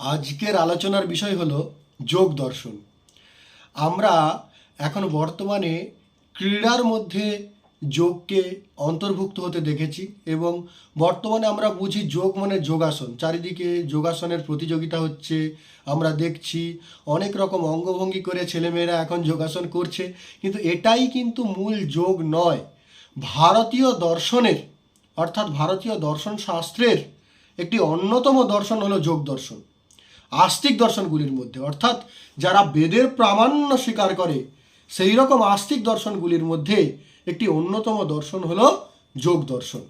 আজকের আলোচনার বিষয় হলো যোগ দর্শন। আমরা এখন বর্তমানে ক্রীড়ার মধ্যে যোগকে অন্তর্ভুক্ত হতে দেখেছি এবং বর্তমানে আমরা বুঝি যোগ মানে যোগাসন। চারিদিকে যোগাসনের প্রতিযোগিতা হচ্ছে, আমরা দেখছি অনেক রকম অঙ্গভঙ্গি করে ছেলেমেয়েরা এখন যোগাসন করছে, কিন্তু এটাই কিন্তু মূল যোগ নয়। ভারতীয় দর্শনের, অর্থাৎ ভারতীয় দর্শন শাস্ত্রের একটি অন্যতম দর্শন হলো যোগ দর্শন। আস্তিক দর্শনগুলির মধ্যে, অর্থাৎ যারা বেদের প্রামাণ্য স্বীকার করে সেই রকম আস্তিক দর্শনগুলির মধ্যে একটি অন্যতম দর্শন হলো যোগ দর্শন।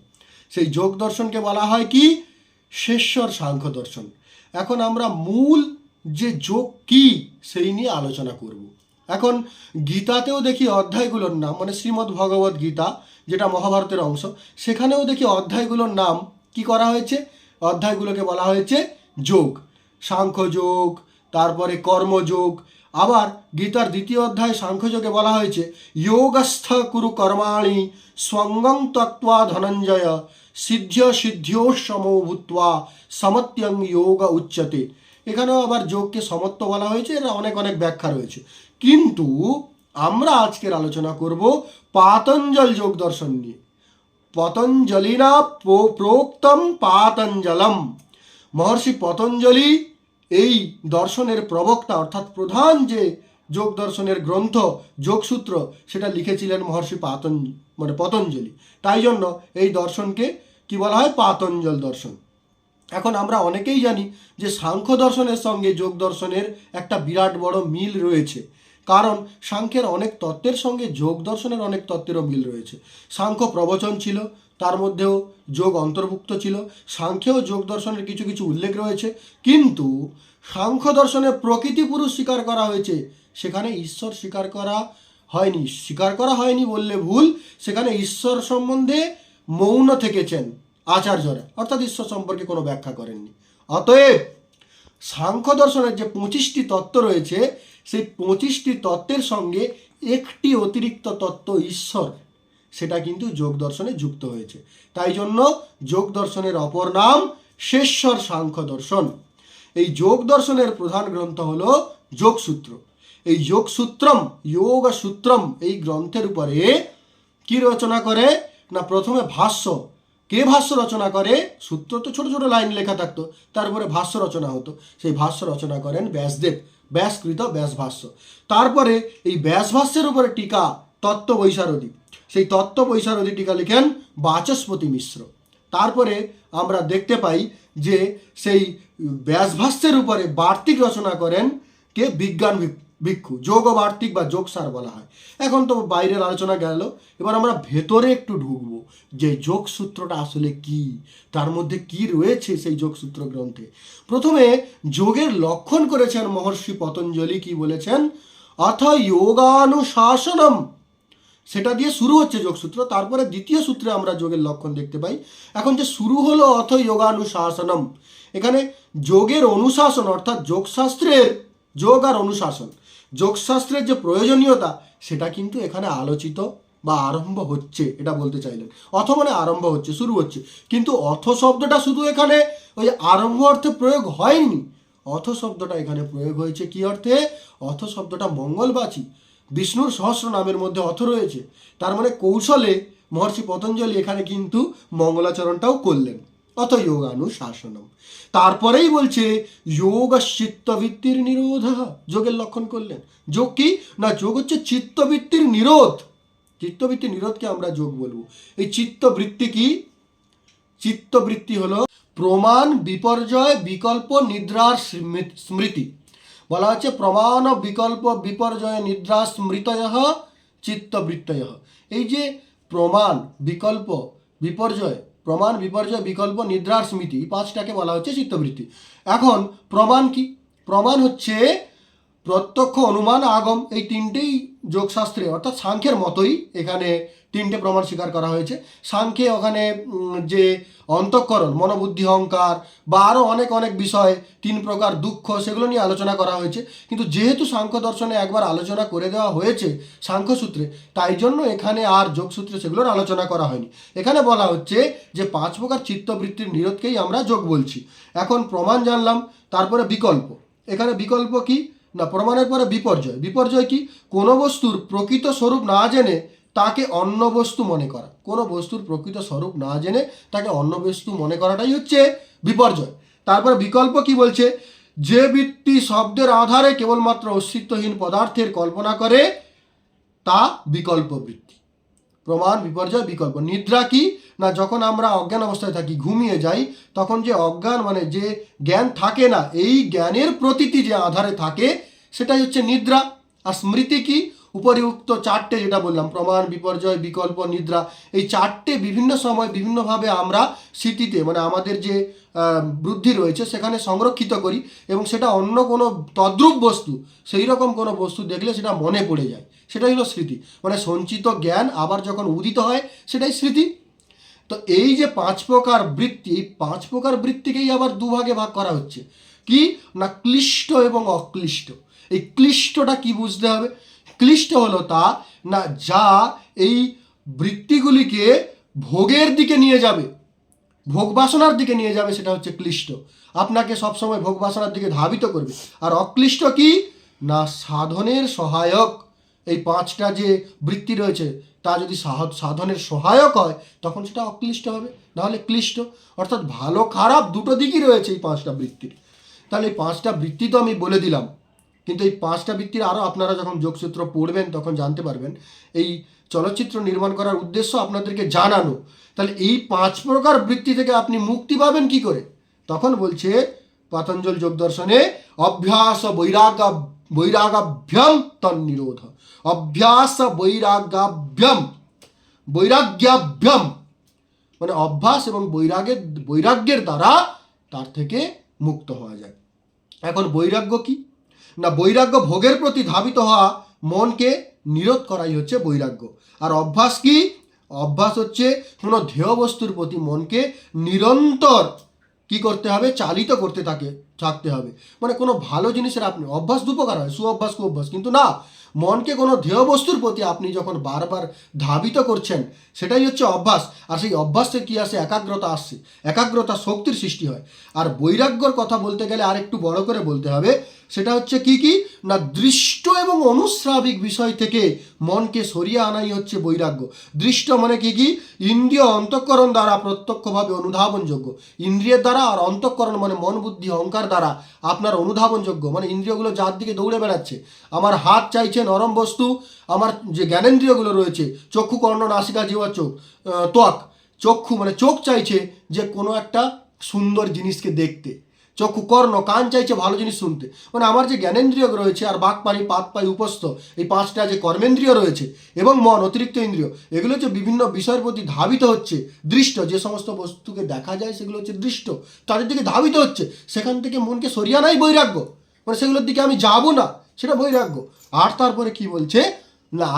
সেই যোগ দর্শনকে বলা হয় কি? শেষ্যর সাংখ্য দর্শন। এখন আমরা মূল যে যোগ কি, সেই নিয়ে আলোচনা করব। এখন গীতাতেও দেখি অধ্যায়গুলোর নাম মানে শ্রীমদ্ ভগবত গীতা, যেটা মহাভারতের অংশ, সেখানেও দেখি অধ্যায়গুলোর নাম কি করা হয়েছে? অধ্যায়গুলোকে বলা হয়েছে যোগ। সাংখ্যযোগ, তারপরে কর্মযোগ, আবার গীতার দ্বিতীয় অধ্যায় সাংখ্যযোগে বলা হয়েছে, যোগস্থ কুরু কর্মাণি স্বঙ্গং তত্ত্বা ধনঞ্জয় সিদ্ধ সিদ্ধিও সমো ভূত্বা সমত্যং যোগ উচ্চতে। এখানেও আবার যোগকে সমত্ব বলা হয়েছে, এর অনেক অনেক ব্যাখ্যা রয়েছে। কিন্তু আমরা আজকের আলোচনা করব পাতঞ্জল যোগ দর্শন নিয়ে। পতঞ্জলিনা প্রো- প্রোক্তম পাতঞ্জলম। মহর্ষি পতঞ্জলি এই দর্শনের প্রবক্তা অর্থাৎ প্রধান যে যোগ দর্শনের গ্রন্থ, যোগসূত্র, সেটা লিখেছিলেন মহর্ষি পাতন মানে পতঞ্জলি। তাই জন্য এই দর্শনকে কি বলা হয়? পাতঞ্জল দর্শন। এখন আমরা অনেকেই জানি যে সাংখ্য দর্শনের সঙ্গে যোগ দর্শনের একটা বিরাট বড় মিল রয়েছে। কারণ সাংখ্যের অনেক তত্ত্বের সঙ্গে যোগ দর্শনের অনেক তত্ত্বেরও মিল রয়েছে। সাংখ্য প্রবচন ছিল তার মধ্যেও যোগ অন্তর্ভুক্ত ছিল। সাংখ্যেও যোগ দর্শনের কিছু কিছু উল্লেখ রয়েছে। কিন্তু সাংখ্য দর্শনে প্রকৃতি পুরুষ স্বীকার করা হয়েছে। সেখানে ঈশ্বর স্বীকার করা হয়নি। স্বীকার করা হয়নি বললে ভুল। সেখানে ঈশ্বর সম্বন্ধে মৌন থেকেছেন আচার্যরা। অর্থাৎ ঈশ্বর সম্পর্কে কোনো ব্যাখ্যা করেননি। অতএব সাংখ্য দর্শনের যে পঁচিশটি তত্ত্ব রয়েছে, সেই পঁচিশটি তত্ত্বের সঙ্গে একটি অতিরিক্ত তত্ত্ব ঈশ্বর সেটা কিন্তু যোগ দর্শনে যুক্ত হয়েছে। তাই জন্য যোগ দর্শনের অপর নাম শেষ্যর সাংখ্য দর্শন। এই যোগ দর্শনের প্রধান গ্রন্থ হলো যোগসূত্র। এই যোগসূত্রম যোগ সূত্রম এই গ্রন্থের উপরে কি রচনা করে? না প্রথমে ভাষ্য। কে ভাষ্য রচনা করে? সূত্র তো ছোট ছোট লাইন লেখা থাকতো, তারপরে ভাষ্য রচনা হতো। সেই ভাষ্য রচনা করেন ব্যাসদেব। ব্যাসকৃত ব্যাস ভাষ্য তারপরে এই ব্যাস ভাষ্যের উপরে টিকা তত্ত্ব বৈশারদী সেই তত্ত্ব বৈশারদী টিকা লিখেন বাচস্পতি মিশ্র। তারপরে আমরা দেখতে পাই যে সেই ব্যাসভাষ্যের উপরে বার্তিক রচনা করেন কে? বিজ্ঞান ভিক- ভিক্ষু। যোগ বার্তিক বা যোগসার বলা হয়। এখন তো বাইরের আলোচনা গেল। এবার আমরা ভেতরে একটু ঢুকবো যে যোগসূত্রটা আসলে কি? তার মধ্যে কি রয়েছে সেই যোগসূত্র গ্রন্থে? প্রথমে যোগের লক্ষণ করেছেন মহর্ষি পতঞ্জলি কি বলেছেন? অথ যোগানুশাসনম সেটা দিয়ে শুরু হচ্ছে যোগসূত্র। তারপরে দ্বিতীয় সূত্রে আমরা যোগের লক্ষণ দেখতে পাই। এখন যে শুরু হলো অথ যোগানুশাসনম। এখানে যোগের অনুশাসন অর্থাৎ যোগশাস্ত্রের যোগ আর অনুশাসন। যোগশাস্ত্রের যে প্রয়োজনীয়তা, সেটা কিন্তু এখানে আলোচিত বা আরম্ভ হচ্ছে, এটা বলতে চাইলেন। অথ মানে আরম্ভ হচ্ছে, শুরু হচ্ছে। কিন্তু অথ শব্দটা শুধু এখানে ওই আরম্ভ অর্থে প্রয়োগ হয়নি। অথ শব্দটা এখানে প্রয়োগ হয়েছে কি অর্থে? অথ শব্দটা মঙ্গলবাচী। বিষ্ণুর সহস্র নামের মধ্যে অথ রয়েছে। তার মানে কৌশলে মহর্ষি পতঞ্জলি এখানে কিন্তু মঙ্গলাচরণটাও করলেন। অথ যোগানুশাসনম। তারপরেই বলছে যোগ চিত্তবৃত্তির নিরোধ যোগের লক্ষণ করলেন। যোগ কি? না, যোগ হচ্ছে চিত্তবৃত্তির নিরোধ। চিত্তবৃত্তির নিরোধকে আমরা যোগ বলব? এই চিত্তবৃত্তি কি? চিত্তবৃত্তি হলো প্রমাণ, বিপর্যয়, বিকল্প, নিদ্রার স্মৃতি। বলা হচ্ছে প্রমাণ বিকল্প বিপর্যয় নিদ্রা স্মৃতয় চিত্তবৃত্তয় এই যে প্রমাণ বিকল্প বিপর্যয়, প্রমাণ বিপর্যয় বিকল্প নিদ্রার স্মৃতি পাঁচটাকে বলা হচ্ছে চিত্তবৃত্তি। এখন প্রমাণ কি? প্রমাণ হচ্ছে প্রত্যক্ষ অনুমান আগম, এই তিনটেই যোগশাস্ত্রে, অর্থাৎ সাংখ্যের মতোই এখানে তিনটে প্রমাণ স্বীকার করা হয়েছে। সাংখ্যে ওখানে যে অন্তঃকরণ, মনোবুদ্ধি, অহংকার বা আরও অনেক অনেক বিষয়, তিন প্রকার দুঃখ, সেগুলো নিয়ে আলোচনা করা হয়েছে। কিন্তু যেহেতু সাংখ্য দর্শনে একবার আলোচনা করে দেওয়া হয়েছে সাংখ্যসূত্রে তাই জন্য এখানে আর যোগসূত্রে সেগুলোর আলোচনা করা হয়নি। এখানে বলা হচ্ছে যে পাঁচ প্রকার চিত্তবৃত্তির নিরোধকেই আমরা যোগ বলছি। এখন প্রমাণ জানলাম, তারপরে বিকল্প। এখানে বিকল্প কি? না, প্রমাণের পরে বিপর্যয়। বিপর্যয় কি? কোনো বস্তুর প্রকৃত স্বরূপ না জেনে তাকে অন্য বস্তু মনে করা। কোনো বস্তুর প্রকৃত স্বরূপ না জেনে তাকে অন্য বস্তু মনে করাটাই হচ্ছে বিপর্যয়। তারপরে বিকল্প কি বলছে? যে বৃত্তি শব্দের আধারে কেবলমাত্র অস্তিত্বহীন পদার্থের কল্পনা করে, তা বিকল্প বৃত্তি। প্রমাণ, বিপর্যয়, বিকল্প। নিদ্রা কি? না, যখন আমরা অজ্ঞান অবস্থায় থাকি, ঘুমিয়ে যাই, তখন যে অজ্ঞান মানে যে জ্ঞান থাকে না, এই জ্ঞানের প্রতীতি যে আধারে থাকে, সেটাই হচ্ছে নিদ্রা। আর স্মৃতি কি? উপরিউক্ত চারটে যেটা বললাম, প্রমাণ, বিপর্যয়, বিকল্প, নিদ্রা, এই চারটে বিভিন্ন সময় বিভিন্নভাবে আমরা স্মৃতিতে মানে আমাদের যে বৃদ্ধি রয়েছে সেখানে সংরক্ষিত করি এবং সেটা অন্য কোনো তদ্রুপ বস্তু, সেই রকম কোনো বস্তু দেখলে সেটা মনে পড়ে যায়। সেটাই হলো স্মৃতি। মানে সঞ্চিত জ্ঞান আবার যখন উদিত হয়, সেটাই স্মৃতি। তো এই যে পাঁচ প্রকার বৃত্তি, এই পাঁচ প্রকার বৃত্তিকেই আবার দুভাগে ভাগ করা হচ্ছে। কি? না ক্লিষ্ট এবং অক্লিষ্ট। এই ক্লিষ্টটা কি বুঝতে হবে? ক্লিষ্ট হলো তা না, যা এই বৃত্তিগুলিকে ভোগের দিকে নিয়ে যাবে। ভোগ বাসনার দিকে নিয়ে যাবে সেটা হচ্ছে ক্লিষ্ট। আপনাকে সবসময় ভোগ বাসনার দিকে ধাবিত করবে। আর অক্লিষ্ট কি? না, সাধনের সহায়ক। এই পাঁচটা যে বৃত্তি রয়েছে, তা যদি সাধনের সহায়ক হয়, তখন সেটা অক্লিষ্ট হবে। নাহলে ক্লিষ্ট। অর্থাৎ ভালো খারাপ দুটো দিকই রয়েছে এই পাঁচটা বৃত্তির। তাহলে এই পাঁচটা বৃত্তি তো আমি বলে দিলাম। কিন্তু এই পাঁচটা বৃত্তির আরও আপনারা যখন যোগসূত্র পড়বেন, তখন জানতে পারবেন। এই চলচ্চিত্র নির্মাণ করার উদ্দেশ্য আপনাদেরকে জানানো। তাহলে এই পাঁচ প্রকার বৃত্তি থেকে আপনি মুক্তি পাবেন কি করে? তখন বলছে, পতঞ্জল যোগ দর্শনে অভ্যাস বৈরাগ বৈরাগাভ্যম তন্নিরোধ অভ্যাস বৈরাগাভ্যম, বৈরাগ্যাভ্যম। মানে অভ্যাস এবং বৈরাগের বৈরাগ্যের দ্বারা তার থেকে মুক্ত হওয়া যায়। এখন বৈরাগ্য কি? না বৈরাগ্য ভোগের প্রতি ধাবিত হওয়া মনকে নিরোধ করাই হচ্ছে বৈরাগ্য। আর অভ্যাস কি? অভ্যাস হচ্ছে কোনো ধ্যেয় বস্তুর প্রতি মনকে নিরন্তর কি করতে হবে? চালিত করতে থাকে, থাকতে হবে। মানে কোনো ভালো জিনিসের আপনি, অভ্যাস দুপকার হয়, সুঅভ্যাস, কুঅভ্যাস। কিন্তু না, মনকে কোনো ধ্যেয় বস্তুর প্রতি আপনি যখন বারবার ধাবিত করছেন, সেটাই হচ্ছে অভ্যাস। আর সেই অভ্যাসে কি আসে? একাগ্রতা আসছে। একাগ্রতা শক্তির সৃষ্টি হয়। আর বৈরাগ্যর কথা বলতে গেলে আর একটু বড় করে বলতে হবে সেটা হচ্ছে কি কি? না, দৃষ্ট এবং অনুস্রাবিক বিষয় থেকে মনকে সরিয়ে আনাই হচ্ছে বৈরাগ্য। দৃষ্ট মানে কি কি? ইন্দ্রিয় অন্তঃকরণ দ্বারা প্রত্যক্ষভাবে অনুধাবনযোগ্য। ইন্দ্রিয়ের দ্বারা আর অন্তঃকরণ মানে মন, বুদ্ধি, অহংকার দ্বারা আপনার অনুধাবনযোগ্য। মানে ইন্দ্রিয়গুলো যার দিকে দৌড়ে বেড়াচ্ছে। আমার হাত চাইছে নরম বস্তু, আমার যে জ্ঞানেন্দ্রিয়গুলো রয়েছে, চক্ষু, কর্ণ, নাসিকা, জিহ্বা, চোখ ত্বক, চক্ষু মানে চোখ চাইছে যে কোনো একটা সুন্দর জিনিসকে দেখতে। চক্ষু কর্ণ কান চাইছে ভালো জিনিস শুনতে। মানে আমার যে জ্ঞানেন্দ্রিয় রয়েছে আর বাক পানি, পাত পাই উপস্থ, এই পাঁচটা যে কর্মেন্দ্রিয় রয়েছে এবং মন, অতিরিক্ত ইন্দ্রিয়, এগুলো যে বিভিন্ন বিষয়ের প্রতি ধাবিত হচ্ছে, দৃষ্ট, যে সমস্ত বস্তুকে দেখা যায় সেগুলো হচ্ছে দৃষ্ট, তাদের দিকে ধাবিত হচ্ছে, সেখান থেকে মনকে সরিয়ে আনাই বৈরাগ্য। মানে সেগুলোর দিকে আমি যাব না, সেটা বৈরাগ্য। আর তারপরে কি বলছে?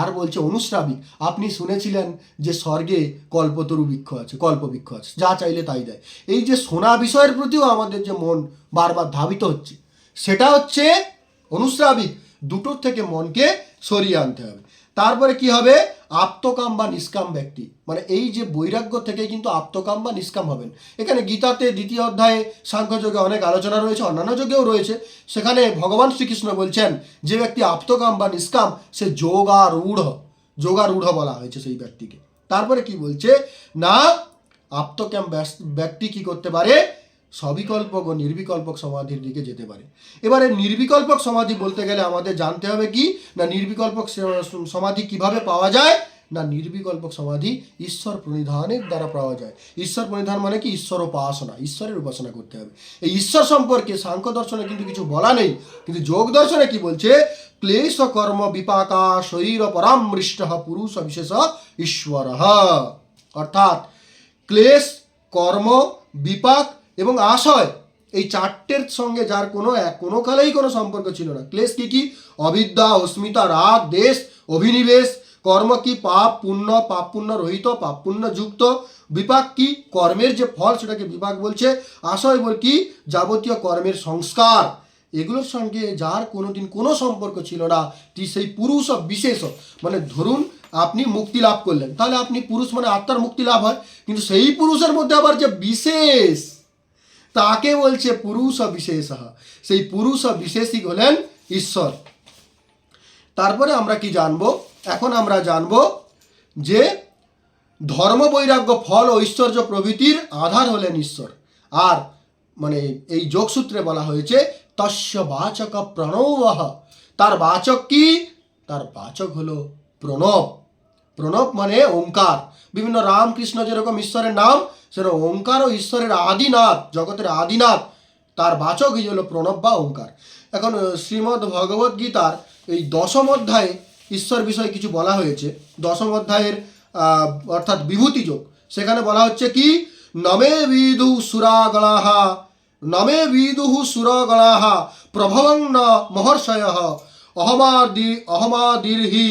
আর বলছে অনুশ্রাবিক আপনি শুনেছিলেন যে স্বর্গে কল্পতরু বৃক্ষ আছে কল্পবৃক্ষ আছে, যা চাইলে তাই দেয়। এই যে সোনা বিষয়ের প্রতিও আমাদের যে মন বারবার ধাবিত হচ্ছে, সেটা হচ্ছে অনুশ্রাবিক দুটোর থেকে মনকে সরিয়ে আনতে হবে। তারপরে কি হবে? আত্মকাম বা নিষ্কাম ব্যক্তি। মানে এই যে বৈরাগ্য থেকে কিন্তু আত্মকাম বা নিষ্কাম হবেন। এখানে গীতাতে দ্বিতীয় অধ্যায়ে সাংখ্যযোগে অনেক আলোচনা রয়েছে, অন্যান্য যোগেও রয়েছে। সেখানে ভগবান শ্রীকৃষ্ণ বলছেন, যে ব্যক্তি আপ্তকাম বা নিষ্কাম, সে যোগারূঢ়। যোগারূঢ় বলা হয়েছে সেই ব্যক্তিকে। তারপরে কি বলছে? না ব্যাস- ব্যক্তি কি করতে পারে? সবিকল্পক ও নির্বিকল্পক সমাধির দিকে যেতে পারে। এবারে নির্বিকল্পক সমাধি বলতে গেলে আমাদের জানতে হবে কি? না নির্বিকল্পক সমাধি কীভাবে পাওয়া যায়? না নির্বিকল্পক সমাধি ঈশ্বর প্রণিধানের দ্বারা পাওয়া যায়। ঈশ্বর প্রণিধান মানে কি? ঈশ্বর উপাসনা, ঈশ্বরের উপাসনা করতে হবে। এই ঈশ্বর সম্পর্কে সাংখ্য দর্শনে কিন্তু কিছু বলা নেই। কিন্তু যোগ দর্শনে কি বলছে? ক্লেশ কর্ম বিপাকা শরীর পরামৃষ্ট পুরুষ বিশেষ ঈশ্বর। অর্থাৎ ক্লেশ, কর্ম, বিপাক এবং আশয় এই চারটের সঙ্গে যার কোনো এক কোনো কালেই কোনো সম্পর্ক ছিল না। ক্লেশ কি কি? অবিদ্যা, অস্মিতা, রাগ, দেশ, অভিনিবেশ, কর্ম কি পাপ, পুণ্য পাপ পুণ্য রহিত, পাপ পুণ্য যুক্ত, বিপাক কি? কর্মের যে ফল সেটাকে বিপাক বলছে। আশয় বল কি? যাবতীয় কর্মের সংস্কার। এগুলোর সঙ্গে যার কোনোদিন কোনো সম্পর্ক ছিল না সেই পুরুষ বিশেষ। মানে ধরুন আপনি মুক্তি লাভ করলেন। তাহলে আপনি পুরুষ মানে আত্মার মুক্তি লাভ হয়। কিন্তু সেই পুরুষের মধ্যে আবার যে বিশেষ তাকে বলছে পুরুষ বিশেষ সেই পুরুষ বিশেষই হলেন ঈশ্বর। তারপরে আমরা কি জানব? এখন আমরা জানব যে ধর্ম বৈরাগ্য ফল ও ঐশ্বর্য প্রভৃতির আধার হলেন ঈশ্বর। আর মানে এই যোগসূত্রে বলা হয়েছে, তস্য বাচক প্রণব। তার বাচক কি? তার বাচক হলো প্রণব। প্রণব মানে ওঙ্কার বিভিন্ন রামকৃষ্ণ যেরকম ঈশ্বরের নাম, সেরকম ওঙ্কার ও ঈশ্বরের আদিনাথ, জগতের আদিনাথ, তার বাচকই হলো প্রণব বা ওঙ্কার এখন শ্রীমদ্ ভগবদ্ গীতার এই দশম অধ্যায়ে ঈশ্বর বিষয়ে কিছু বলা হয়েছে। দশম অধ্যায়ের অর্থাৎ বিভূতি যোগ। সেখানে বলা হচ্ছে কি? নমে বিদু সুরাগণাহা নমে বিদুহু সুরগণাহা প্রভবং মহর্ষয়, অহমাদি অহমাদির্হি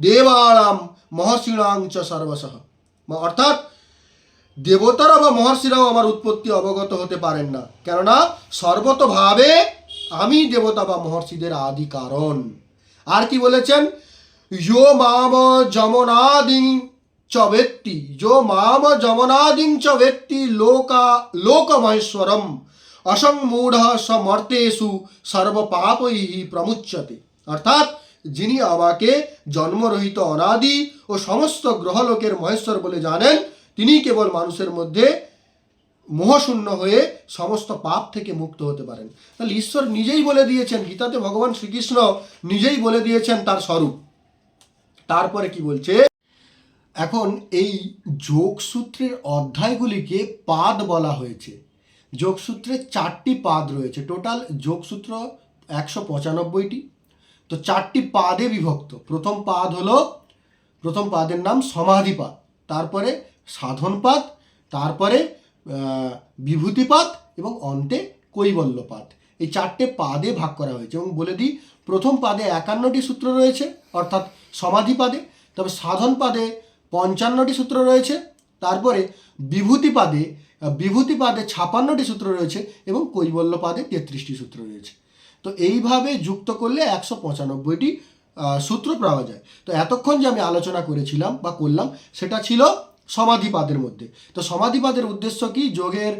দেবানাম মহর্ষিণাং চ সর্বশঃ। অর্থাৎ দেবতারা বা মহর্ষিরাও আমার উৎপত্তি অবগত হতে পারেন না। কেননা সর্বতভাবে আমি দেবতা বা মহর্ষিদের আদি কারণ আর কি বলেছেন? যো মাম যমনাদিং চ বেত্তি। যো মাম যমনাদিং চ বেত্তি লোকা, লোকমহেশ্বরম। অসংমূঢ় সমর্তেষু সর্বপাপৈ প্রমুচ্যতে অর্থাৎ যিনি আমাকে জন্মরহিত অনাদি ও সমস্ত গ্রহলোকের মহেশ্বর বলে জানেন তিনি কেবল মানুষের মধ্যে মোহশূন্য হয়ে সমস্ত পাপ থেকে মুক্ত হতে পারেন। তাহলে ঈশ্বর নিজেই বলে দিয়েছেন, গীতাতে ভগবান শ্রীকৃষ্ণ নিজেই বলে দিয়েছেন তার স্বরূপ। তারপরে কি বলছে? এখন এই যোগসূত্রের অধ্যায়গুলিকে পাদ বলা হয়েছে। যোগসূত্রে চারটি পাদ রয়েছে। টোটাল যোগসূত্র একশো পঁচানব্বইটি তো চারটি পাদে বিভক্ত। প্রথম পাদ হলো, প্রথম পাদের নাম সমাধিপাদ। তারপরে সাধনপাদ, তারপরে বিভূতিপাদ এবং অন্তে কৈবল্যপাদ। এই চারটে পাদে ভাগ করা হয়েছে এবং বলে দিই, প্রথম পাদে একান্নটি সূত্র রয়েছে, অর্থাৎ সমাধিপাদে, তবে সাধন পাদে পঞ্চান্নটি সূত্র রয়েছে, তারপরে বিভূতিপাদে বিভূতিপাদে ছাপান্নটি সূত্র রয়েছে এবং কৈবল্যপাদে তেত্রিশটি সূত্র রয়েছে। তো এইভাবে যুক্ত করলে একশো পঁচানব্বইটি সূত্র পাওয়া যায়। তো এতক্ষণ যে আমি আলোচনা করেছিলাম বা করলাম, সেটা ছিল সমাধিপাদের মধ্যে। তো সমাধিপাদের উদ্দেশ্য কি? যোগের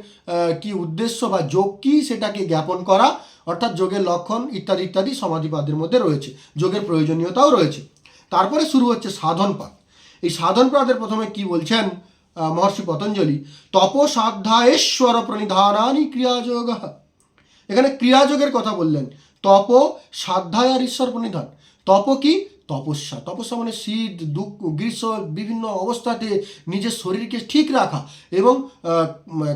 কি উদ্দেশ্য বা যোগ কি সেটাকে জ্ঞাপন করা, অর্থাৎ যোগের লক্ষণ ইত্যাদি ইত্যাদি সমাধিপাদের মধ্যে রয়েছে। যোগের প্রয়োজনীয়তাও রয়েছে। তারপরে শুরু হচ্ছে সাধনপাদ। এই সাধনপাদের প্রথমে কি বলছেন মহর্ষি পতঞ্জলি? তপ সাধ্যায়েশ্বর প্রণিধানানি ক্রিয়াযোগ। এখানে ক্রিয়াযোগের কথা বললেন। তপ, সাধ্যায় আর ঈশ্বর প্রণিধান। তপ কি? তপস্যা। তপস্যা মানে শীত, দুঃখ, গ্রীষ্ম, বিভিন্ন অবস্থাতে নিজের শরীরকে ঠিক রাখা এবং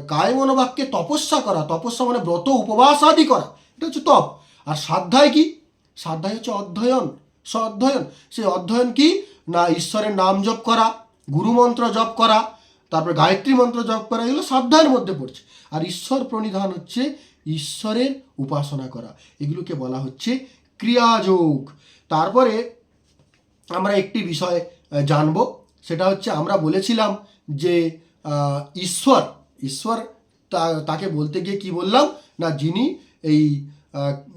কায় মনোবাক্যে তপস্যা করা। তপস্যা মানে ব্রত, উপবাস আদি করা। এটা হচ্ছে তপ। আর সাধ্যায় কি? সাধ্যায় হচ্ছে অধ্যয়ন। স অধ্যয়ন সেই অধ্যয়ন কি? না, ঈশ্বরের নাম জপ করা গুরুমন্ত্র জপ করা, তারপর গায়ত্রী মন্ত্র জপ করা, এগুলো সাধ্যায়ের মধ্যে পড়ছে। আর ঈশ্বর প্রণিধান হচ্ছে ঈশ্বরের উপাসনা করা। এগুলোকে বলা হচ্ছে ক্রিয়াযোগ। তারপরে আমরা একটি বিষয় জানব। সেটা হচ্ছে আমরা বলেছিলাম যে ঈশ্বর ঈশ্বর তাকে বলতে গিয়ে কি বললাম? না, যিনি এই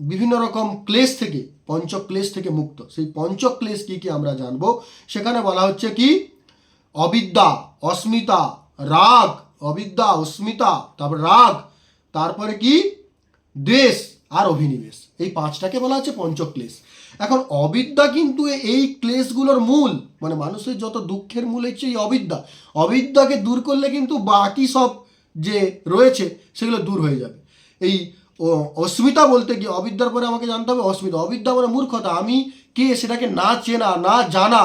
বিভিন্ন রকম ক্লেশ থেকে পঞ্চক্লেশ থেকে মুক্ত। সেই পঞ্চক্লেশ কি কি আমরা জানব? সেখানে বলা হচ্ছে কি? অবিদ্যা, অস্মিতা, রাগ, অবিদ্যা, অস্মিতা, তারপর রাগ, তারপরে কি? দ্বেষ আর অভিনিবেশ। এই পাঁচটাকে বলা হচ্ছে পঞ্চক্লেশ। এখন অবিদ্যা কিন্তু এই ক্লেশগুলোর মূল। মানে মানুষের যত দুঃখের মূল হচ্ছে এই অবিদ্যা। অবিদ্যাকে দূর করলে কিন্তু বাকি সব যে রয়েছে, সেগুলো দূর হয়ে যাবে। এই অস্মিতা বলতে গিয়ে অবিদ্যার পরে আমাকে জানতে হবে অস্মিতা। অবিদ্যা মানে মূর্খতা। আমি কে সেটাকে না চেনা, না জানা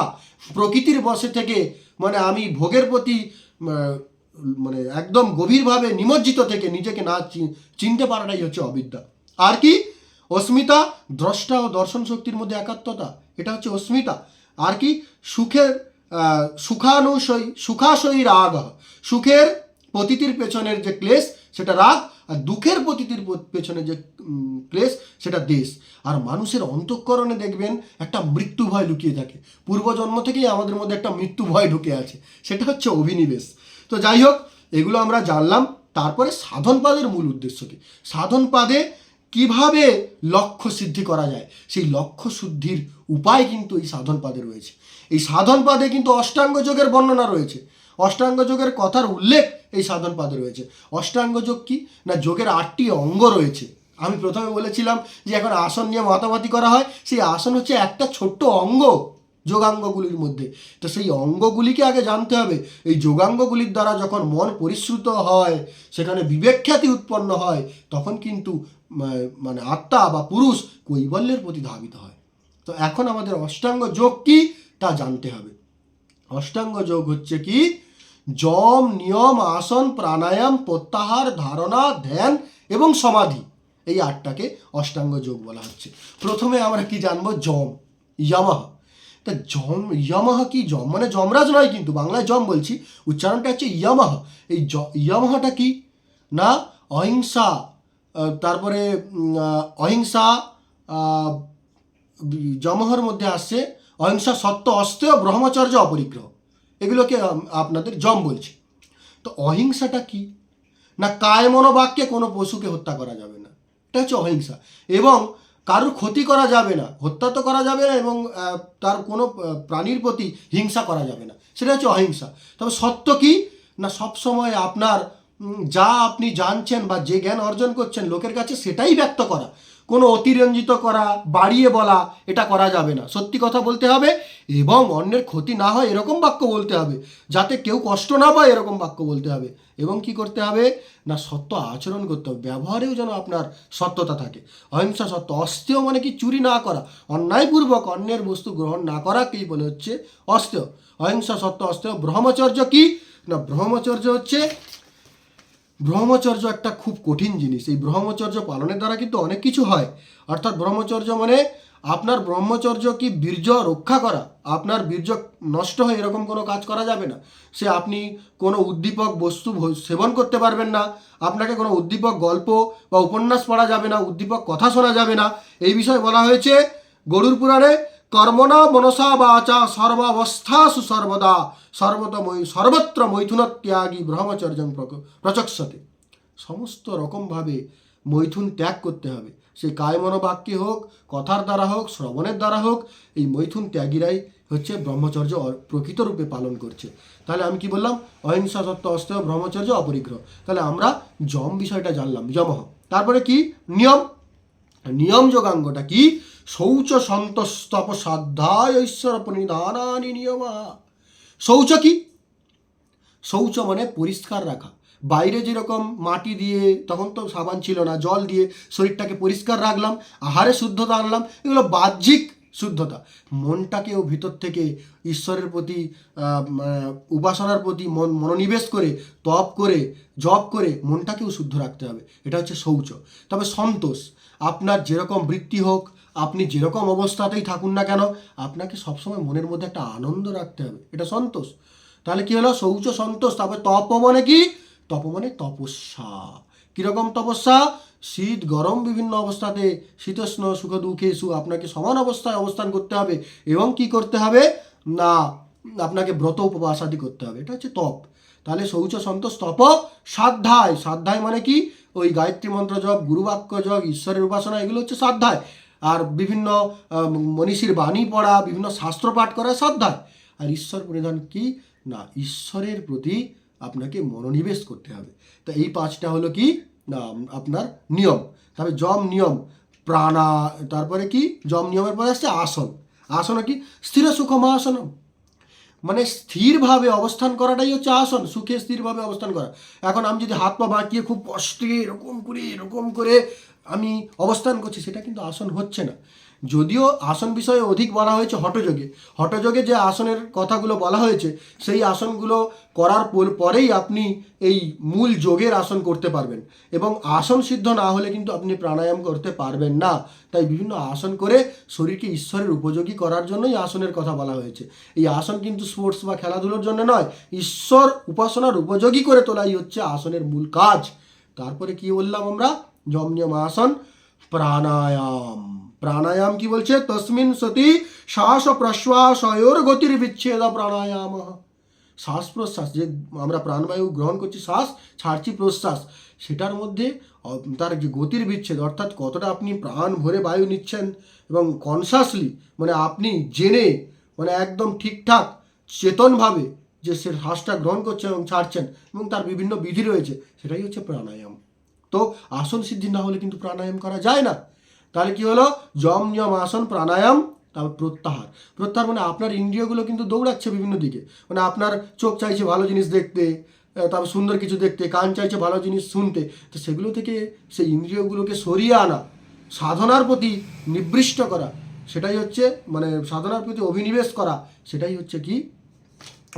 প্রকৃতির বসে থেকে মানে আমি ভোগের প্রতি মানে একদম গভীরভাবে নিমজ্জিত থেকে নিজেকে না চিনতে পারাটাই হচ্ছে অবিদ্যা। আর কি? অস্মিতা, দ্রষ্টা ও দর্শন শক্তির মধ্যে একাত্মতা, এটা হচ্ছে অস্মিতা। আর কি? সুখের সুখানুশয়ী, সুখাশয়ী রাগ। সুখের পতিতির পেছনের যে ক্লেশ, সেটা রাগ, আর দুঃখের প্রতীতির পেছনে যে ক্লেশ, সেটা দেশ। আর মানুষের অন্তঃকরণে দেখবেন একটা মৃত্যু ভয় লুকিয়ে থাকে। পূর্বজন্ম থেকেই আমাদের মধ্যে একটা মৃত্যু ভয় ঢুকে আছে। সেটা হচ্ছে অভিনিবেশ। তো যাই হোক, এগুলো আমরা জানলাম। তারপরে সাধনপাদের মূল উদ্দেশ্য কি? সাধনপাদে কীভাবে লক্ষ্য সিদ্ধি করা যায়? সেই লক্ষ্য শুদ্ধির উপায় কিন্তু এই সাধনপাদে রয়েছে। এই সাধনপাদে কিন্তু অষ্টাঙ্গ যোগের বর্ণনা রয়েছে। অষ্টাঙ্গ যোগের কথার উল্লেখ এই সাধনপাদে রয়েছে। অষ্টাঙ্গ যোগ কি? না, যোগের আটটি অঙ্গ রয়েছে। আমি প্রথমে বলেছিলাম যে এখন আসন নিয়ে মাতামাতি করা হয়। সেই আসন হচ্ছে একটা ছোট্ট অঙ্গ। যোগাঙ্গগুলির মধ্যে। তো সেই অঙ্গগুলিকে আগে জানতে হবে। এই যোগাঙ্গগুলির দ্বারা যখন মন পরিশ্রুত হয়, সেখানে বিবেকখ্যাতি উৎপন্ন হয়, তখন কিন্তু মানে আত্মা বা পুরুষ কৈবল্যের প্রতি ধাবিত হয়। তো এখন আমাদের অষ্টাঙ্গ যোগ কি, তা জানতে হবে। অষ্টাঙ্গ যোগ হচ্ছে কি, যম, নিয়ম, আসন, প্রাণায়াম, প্রত্যাহার, ধারণা, ধ্যান এবং সমাধি। এই আটটাকে অষ্টাঙ্গ যোগ বলা হচ্ছে। প্রথমে আমরা কি জানব? জম ইয়ামাহা। তা জম ইয়ামাহা কি জম মানে যমরাজ নয় কিন্তু, বাংলায় জম বলছি। উচ্চারণটা হচ্ছে ইয়ামাহা। এই জ ইয়ামাহাটা কি? না, অহিংসা। তারপরে অহিংসা জমহর মধ্যে আসছে, অহিংসা সত্য অস্তেয় ব্রহ্মচর্য, অপরিগ্রহ। এগুলোকে আপনাদের জম বলছি। তো অহিংসাটা কি? না কায় মনোবাক্যে কোনো পশুকে হত্যা করা যাবে না। এটা হচ্ছে অহিংসা। এবং কারোর ক্ষতি করা যাবে না, হত্যা তো করা যাবে না এবং তার কোনো প্রাণীর প্রতি হিংসা করা যাবে না। সেটা হচ্ছে অহিংসা। তবে সত্য কি? না সবসময় আপনার যা আপনি জানছেন বা যে জ্ঞান অর্জন করছেন লোকের কাছে সেটাই ব্যক্ত করা। কোনো অতিরঞ্জিত করা, বাড়িয়ে বলা, এটা করা যাবে না। সত্যি কথা বলতে হবে, এবং অন্যের ক্ষতি না হয় এরকম বাক্য বলতে হবে, যাতে কেউ কষ্ট না পায় এরকম বাক্য বলতে হবে। এবং কি করতে হবে? না, সত্য আচরণ করতে হবে। ব্যবহারেও যেন আপনার সত্যতা থাকে। অহিংসা সত্য অস্তেয় মানে কি চুরি না করা। অন্যায়পূর্বক অন্যের বস্তু গ্রহণ না করাকেই বলে হচ্ছে অস্তেয় অহিংসা সত্য অস্তেয় ব্রহ্মচর্য কি? না, ব্রহ্মচর্য হচ্ছে ব্রহ্মচর্য একটা খুব কঠিন জিনিস। এই ব্রহ্মচর্য পালনের দ্বারা কিন্তু অনেক কিছু হয়। অর্থাৎ ব্রহ্মচর্য মানে আপনার ব্রহ্মচর্য কি বীর্য রক্ষা করা? আপনার বীর্য নষ্ট হয় এরকম কোনো কাজ করা যাবে না। সে আপনি কোনো উদ্দীপক বস্তু সেবন করতে পারবেন না। আপনাকে কোনো উদ্দীপক গল্প বা উপন্যাস পড়া যাবে না, উদ্দীপক কথা শোনা যাবে না। এই বিষয়ে বলা হয়েছে, গরুর পুরাণে কর্মণা মনসা বাচা সর্বাবস্থাসু সর্বদা। সর্বতময় সর্বত্র মৈথুন ত্যাগী ব্রহ্মচর্যং প্রচক্ষতে। সমস্ত রকমভাবে মৈথুন ত্যাগ করতে হবে। সে কায় মনোবাক্যে হোক, কথার দ্বারা হোক, শ্রবণের দ্বারা হোক, এই মৈথুন ত্যাগীরাই হচ্ছে ব্রহ্মচর্য প্রকৃত রূপে পালন করছে। তাহলে আমি কি বললাম? অহিংসা সত্য অস্তেয় ব্রহ্মচর্য অপরিগ্রহ। তাহলে আমরা যম বিষয়টা জানলাম, যমহ। তারপরে কি? নিয়ম। নিয়ম যোগাঙ্গটা কি? শৌচ সন্তস্তপ সাধ্যায় ঐশ্বর পরিধানানি নিয়মা। শৌচ কি? শৌচ মানে পরিষ্কার রাখা। বাইরে যেরকম মাটি দিয়ে, তখন তো সাবান ছিল না, জল দিয়ে শরীরটাকে পরিষ্কার রাখলাম, আহারে শুদ্ধতা আনলাম, এগুলো বাহ্যিক শুদ্ধতা। মনটাকেও ভিতর থেকে ঈশ্বরের প্রতি উপাসনার প্রতি মন, মনোনিবেশ করে, তপ করে, জপ করে মনটাকেও শুদ্ধ রাখতে হবে। এটা হচ্ছে শৌচ। তবে সন্তোষ, আপনার যেরকম বৃত্তি হোক আপনি যেরকম অবস্থাতেই থাকুন না কেন, আপনাকে সবসময় মনের মধ্যে একটা আনন্দ রাখতে হবে। এটা সন্তোষ। তাহলে কি হলো? শৌচ সন্তোষ, তারপরে তপ মানে কি? তপ মানে তপস্যা। কীরকম তপস্যা? শীত, গরম বিভিন্ন অবস্থাতে শীতোষ্ণ সুখ দুঃখে সু আপনাকে সমান অবস্থায় অবস্থান করতে হবে এবং কি করতে হবে? না, আপনাকে ব্রত উপবাস আদি করতে হবে। এটা হচ্ছে তপ। তাহলে শৌচ সন্তোষ, তপ, সাধ্যায়। সাধ্যায় মানে কি? ওই গায়ত্রী মন্ত্র জপ গুরুবাক্য জপ, ঈশ্বরের উপাসনা, এগুলো হচ্ছে সাধ্যায়। আর বিভিন্ন মনীষীর বাণী পড়া, বিভিন্ন শাস্ত্র পাঠ করা শ্রদ্ধায় আর ঈশ্বর পরিধান কি? না, ঈশ্বরের প্রতি আপনাকে মনোনিবেশ করতে হবে। তা এই পাঁচটা হলো কি? না, আপনার নিয়ম। তবে যম নিয়ম, প্রাণা, তারপরে কি? যম নিয়মের পরে আসছে আসন। আসন কি? স্থির সুখম আসন মানে স্থিরভাবে অবস্থান করাটাই হচ্ছে আসন, সুখে স্থিরভাবে অবস্থান করা। এখন আমি যদি হাত পা বাঁকিয়ে খুব কষ্টে এরকম করে এরকম করে আমি অবস্থান করছি, সেটা কিন্তু আসন হচ্ছে না। যদিও আসন বিষয়ে অধিক বলা হয়েছে হটযোগে হটযোগে যে আসনের কথাগুলো বলা হয়েছে, সেই আসনগুলো করার পর- পরেই আপনি এই মূল যোগের আসন করতে পারবেন। এবং আসন সিদ্ধ না হলে কিন্তু আপনি প্রাণায়াম করতে পারবেন না। তাই বিভিন্ন আসন করে শরীরকে ঈশ্বরের উপযোগী করার জন্যই আসনের কথা বলা হয়েছে। এই আসন কিন্তু স্পোর্টস বা খেলাধুলোর জন্য নয়, ঈশ্বর উপাসনার উপযোগী করে তোলাই হচ্ছে আসনের মূল কাজ। তারপরে কি বললাম আমরা? যম নিয়ম আসন, প্রাণায়াম। প্রাণায়াম কি বলছে? তসমিন সতি শ্বাস প্রশ্বাসয়োর গতির বিচ্ছেদ প্রাণায়াম। শ্বাস প্রশ্বাস যে আমরা প্রাণবায়ু গ্রহণ করছি, শ্বাস ছাড়ছি প্রশ্বাস, সেটার মধ্যে তার যে গতির বিচ্ছেদ অর্থাৎ কতটা আপনি প্রাণ ভরে বায়ু নিচ্ছেন এবং কনসাসলি মানে আপনি জেনে মানে একদম ঠিকঠাক, চেতনভাবে যে সে শ্বাসটা গ্রহণ করছেন এবং ছাড়ছেন এবং তার বিভিন্ন বিধি রয়েছে, সেটাই হচ্ছে প্রাণায়াম। তো আসন সিদ্ধি না হলে কিন্তু প্রাণায়াম করা যায় না। তাহলে কি হলো? যম নিয়ম আসন, প্রাণায়াম, তারপর প্রত্যাহার। প্রত্যাহার মানে আপনার ইন্দ্রিয়গুলো কিন্তু দৌড়াচ্ছে বিভিন্ন দিকে। মানে আপনার চোখ চাইছে ভালো জিনিস দেখতে তারপর সুন্দর কিছু দেখতে, কান চাইছে ভালো জিনিস শুনতে, তো সেগুলো থেকে সেই ইন্দ্রিয়গুলোকে সরিয়ে আনা, সাধনার প্রতি নিবৃষ্ট করা, সেটাই হচ্ছে মানে সাধনার প্রতি অভিনিবেশ করা, সেটাই হচ্ছে কি?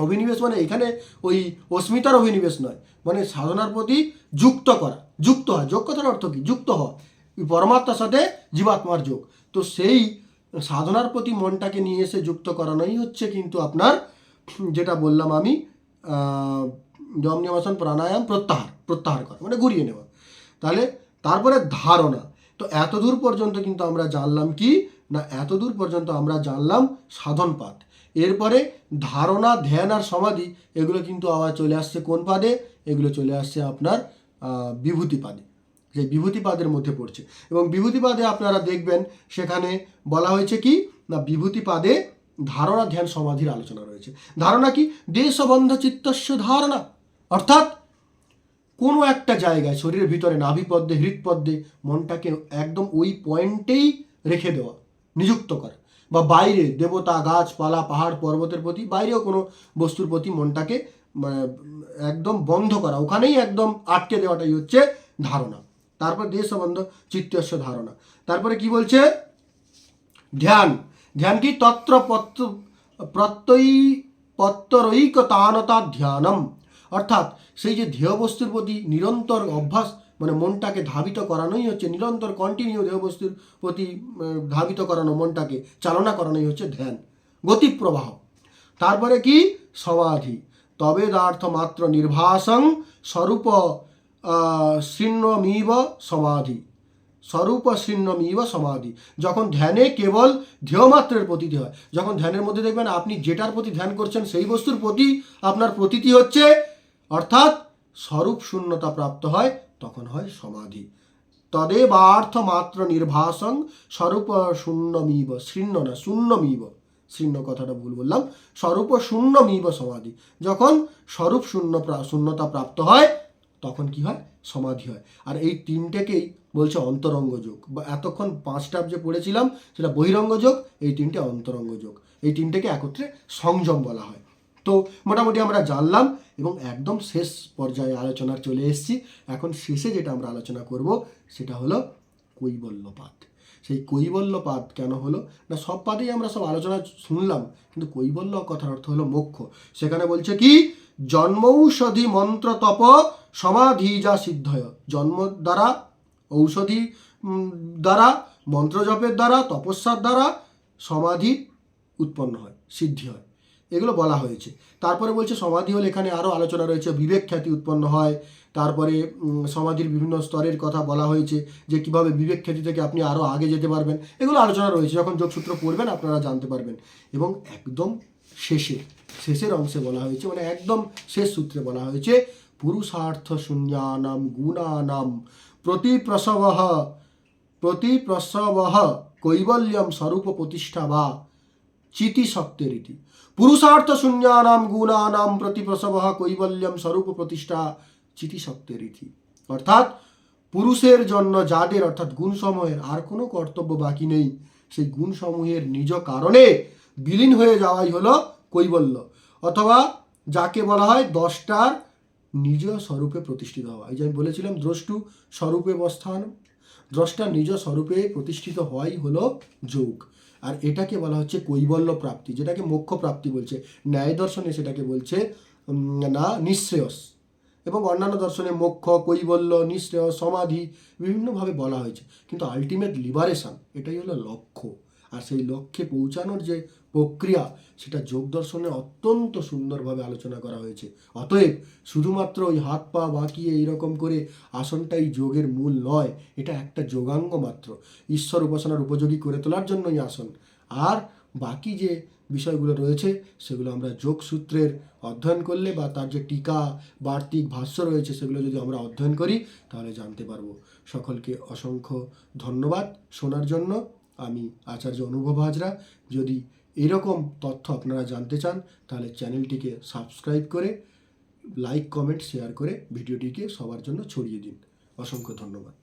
অভিনিবেশ মানে এখানে ওই অস্মিতার অভিনিবেশ নয় মানে সাধনার প্রতি যুক্ত করা। যুক্ত হয় যোগ কথার অর্থ কি? যুক্ত হওয়া। পরমাত্মার সাথে জীবাত্মার যোগ। তো সেই সাধনার প্রতি মনটাকে নিয়ে এসে যুক্ত করানোই হচ্ছে কিন্তু আপনার, যেটা বললাম আমি যম নিয়মাসন প্রাণায়াম প্রত্যাহার প্রত্যাহার করা মানে ঘুরিয়ে নেওয়া। তাহলে তারপরে ধারণা। তো এত দূর পর্যন্ত কিন্তু আমরা জানলাম কি? না এত দূর পর্যন্ত আমরা জানলাম সাধন পাঠ এরপরে ধারণা, ধ্যান আর সমাধি, এগুলো কিন্তু আবার চলে আসছে কোন পাদে? এগুলো চলে আসছে আপনার বিভূতি পাদে। যে বিভূতিপাদের মধ্যে পড়ছে। এবং বিভূতিপাদে আপনারা দেখবেন সেখানে বলা হয়েছে কি? না বিভূতিপাদে ধারণা ধ্যান সমাধির আলোচনা রয়েছে। ধারণা কি? দেশবন্ধ চিত্তস্য ধারণা। অর্থাৎ কোনো একটা জায়গায় শরীরের ভিতরে নাভিপদ্মে হৃদপদ্মে মনটাকে একদম ওই পয়েন্টেই রেখে দেওয়া নিযুক্ত করা। বা বাইরে দেবতা গাছপালা পাহাড় পর্বতের প্রতি বাইরেও কোনো বস্তুর প্রতি মনটাকে মানে, একদম বন্ধ করা। ওখানেই একদম আটকে দেওয়াটাই হচ্ছে ধারণা। তারপর সম্বন্ধ চিত্তস্য ধারণা। তারপরে কি বলছে? ধ্যান। ধ্যান কি? তত্র প্রত্যয়ী পত্তরৈকতানতা ধ্যানম। অর্থাৎ সেই যে ধ্যেয় বস্তুর প্রতি নিরন্তর অভ্যাস মানে মনটাকে ধাবিত করানোই হচ্ছে, নিরন্তর কন্টিনিউ ধ্যেয় বস্তুর প্রতি ধাবিত করানো, মনটাকে চালনা করানোই হচ্ছে ধ্যান। গতিপ্রবাহ তারপরে কি? সমাধি। তবেদার্থ মাত্র নির্ভাসং স্বরূপ শৃণ্যমিব সমাধি। স্বরূপ শৃণ্যমিব সমাধি। যখন ধ্যানে কেবল ধ্যেয়মাত্রের প্রতীতি হয়, যখন ধ্যানের মধ্যে দেখবেন আপনি যেটার প্রতি ধ্যান করছেন সেই বস্তুর প্রতি আপনার প্রতীতি হচ্ছে, অর্থাৎ স্বরূপ শূন্যতা প্রাপ্ত হয়, তখন হয় সমাধি। তদেবার্থ মাত্র নির্ভাসং স্বরূপ শূন্যমিব শৃণ্য না, শূন্যমিব। শূন্য কথাটা ভুল বললাম। স্বরূপ শূন্যমিব সমাধি। যখন স্বরূপ শূন্য শূন্যতা প্রাপ্ত হয় তখন কি হয়? সমাধি হয়। আর এই তিনটেকেই বলছে অন্তরঙ্গ যোগ। বা এতক্ষণ পাঁচটা যে পড়েছিলাম, সেটা বহিরঙ্গ যোগ, এই তিনটে অন্তরঙ্গ যোগ। এই তিনটেকে একত্রে সংযম বলা হয়। তো মোটামুটি আমরা জানলাম এবং একদম শেষ পর্যায়ে আলোচনার চলে এসেছি। এখন শেষে যেটা আমরা আলোচনা করব, সেটা হলো কৈবল্যপাত। সেই কৈবল্যপাত কেন হলো? না, সব পাতেই আমরা সব আলোচনা শুনলাম, কিন্তু কৈবল্য কথার অর্থ হলো মোক্ষ। সেখানে বলছে কি? জন্মৌষধি মন্ত্র তপ সমাধি যা সিদ্ধয়। জন্ম দ্বারা, ঔষধি দ্বারা মন্ত্র জপের দ্বারা, তপস্যার দ্বারা সমাধি উৎপন্ন হয়, সিদ্ধি হয়। এগুলো বলা হয়েছে। তারপরে বলছে সমাধি হলে এখানে আরও আলোচনা রয়েছে, বিবেক খ্যাতি উৎপন্ন হয়। তারপরে সমাধির বিভিন্ন স্তরের কথা বলা হয়েছে যে কীভাবে বিবেক খ্যাতি থেকে আপনি আরও আগে যেতে পারবেন। এগুলো আলোচনা রয়েছে, যখন যোগসূত্র পড়বেন আপনারা জানতে পারবেন। এবং একদম শেষে, শেষের অংশে বলা হয়েছে মানে একদম শেষ সূত্রে বলা হয়েছে পুরুষার্থ শূন্যানাম গুণানাম প্রতি প্রসব প্রতি প্রসব কৈবল্যম স্বরূপ প্রতিষ্ঠা বা চিতি শক্তেরিতি পুরুষার্থ শূন্যানাম গুণানাম প্রতিপ্রসব কৈবল্যম স্বরূপ প্রতিষ্ঠা চিতি শক্তেরিতি অর্থাৎ পুরুষের জন্য যাদের অর্থাৎ গুণসমূহের আর কোনো কর্তব্য বাকি নেই। সেই গুণসমূহের নিজ কারণে বিলীন হয়ে যাওয়াই হলো কৈবল্য। অথবা যাকে বলা হয় দশটার নিজ স্বরূপে প্রতিষ্ঠিত হওয়া। এই যে আমি বলেছিলাম, দ্রষ্টু স্বরূপে অবস্থান, দ্রষ্টা নিজ স্বরূপে প্রতিষ্ঠিত হওয়াই হলো যোগ। আর এটাকে বলা হচ্ছে কৈবল্য প্রাপ্তি, যেটাকে মোক্ষ প্রাপ্তি বলছে। ন্যায় দর্শনে সেটাকে বলছে না, নিঃশ্রেয়স। এবং অন্যান্য দর্শনে মোক্ষ, কৈবল্য, নিঃশ্রেয়স, সমাধি, বিভিন্নভাবে বলা হয়েছে। কিন্তু আলটিমেট লিবারেশন এটাই হলো লক্ষ্য। আর সেই লক্ষ্যে পৌঁছানোর যে প্রক্রিয়া, সেটা যোগ দর্শনে অত্যন্ত সুন্দরভাবে আলোচনা করা হয়েছে। অতএব শুধুমাত্র ওই হাত পা বাঁকিয়ে এইরকম করে আসনটাই যোগের মূল নয়, এটা একটা যোগাঙ্গ মাত্র। ঈশ্বর উপাসনার উপযোগী করে তোলার জন্যই আসন। আর বাকি যে বিষয়গুলো রয়েছে, সেগুলো আমরা যোগসূত্রের অধ্যয়ন করলে বা তার যে টিকা, বার্তিক ভাষ্য রয়েছে, সেগুলো যদি আমরা অধ্যয়ন করি, তাহলে জানতে পারব। সকলকে অসংখ্য ধন্যবাদ। শোনার জন্য আমি আচার্য অনুভব হাজরা যদি এরকম তথ্য আপনারা জানতে চান, তাহলে চ্যানেলটিকে সাবস্ক্রাইব করে, লাইক, কমেন্ট, শেয়ার করে ভিডিওটিকে সবার জন্য ছড়িয়ে দিন। অসংখ্য ধন্যবাদ।